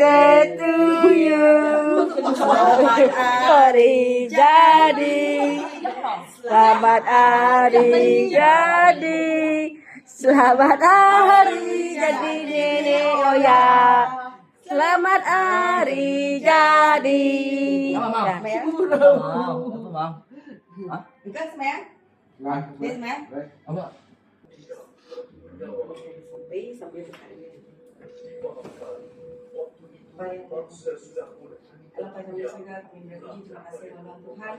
birthday to you. Selamat hari jadi. Selamat hari jadi. Selamat hari jadi nenek Oya. Selamat hari jadi. Dah. Wow, apa bang? Hah? Engkau semayang? Dia semayang? Apa? Sampai sampai dekat dia. Baik. Allah pada surga kami berpuji terima kasih kepada Tuhan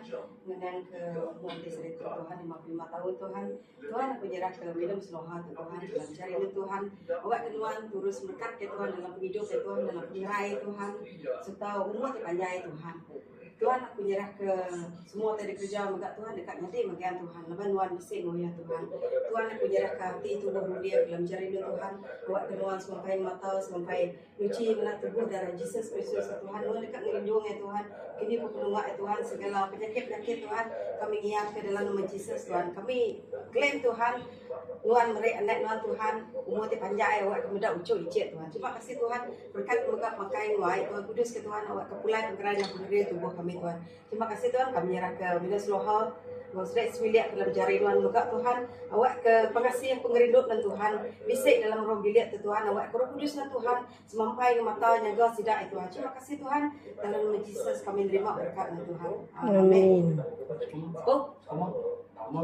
ke umur desa itu Tuhan 55 tahun Tuhan Tuhan aku nyerah ke minum seloha tu Tuhan dalam cari ini Tuhan awak keluar terus berkat ke Tuhan dalam hidup ke Tuhan dalam pengirai Tuhan serta umur terpanjang Tuhan Tuhan aku nyerah ke semua tadi kerja megak Tuhan dekat nanti magian Tuhan. Lepas nuan bising oh ya Tuhan. Tuhan aku nyerah ke hati tubuh dia dalam jari ini Tuhan. Awak keluar sampai mata sampai nyuci belah tubuh darah Yesus Kristus. Tuhan Tuhan dekat ngelindung ya Tuhan. Kini pepenuh ya Tuhan segala penyakit-penyakit Tuhan kami ngiap ke dalam nama Yesus Tuhan. Kami klaim Tuhan Tuhan mereka anak Tuhan Tuhan umur dia panjang ya awak kemudak ucuk icet Tuhan. Terima kasih Tuhan berkat megak makai nguai Tuhan kudus ke Tuhan awak kepulai pengeran yang berdiri tubuh kami Tuhan. Terima kasih Tuhan kami nyerah ke bila seloha Masret semilik dalam jari Tuhan megak Tuhan awak ke pengasih pengerindup dan Tuhan bisik dalam roh bilik tu Tuhan awak ke roh kudus dan Tuhan semampai ke mata nyaga sidak itu Tuhan. Terima kasih Tuhan dalam nama Yesus kami terima berkat dan Tuhan. Amin. Oh, Kamu? Kamu?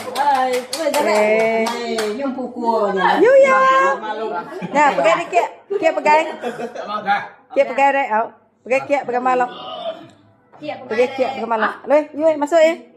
Eh. Nay, yung pukunya. You ya. Nah, pegang ni kia. Kia pegang. Kia pegang dah. Au. Pegang kia pegang malam. Pegang kia pegang malam. Leh, you masuk eh.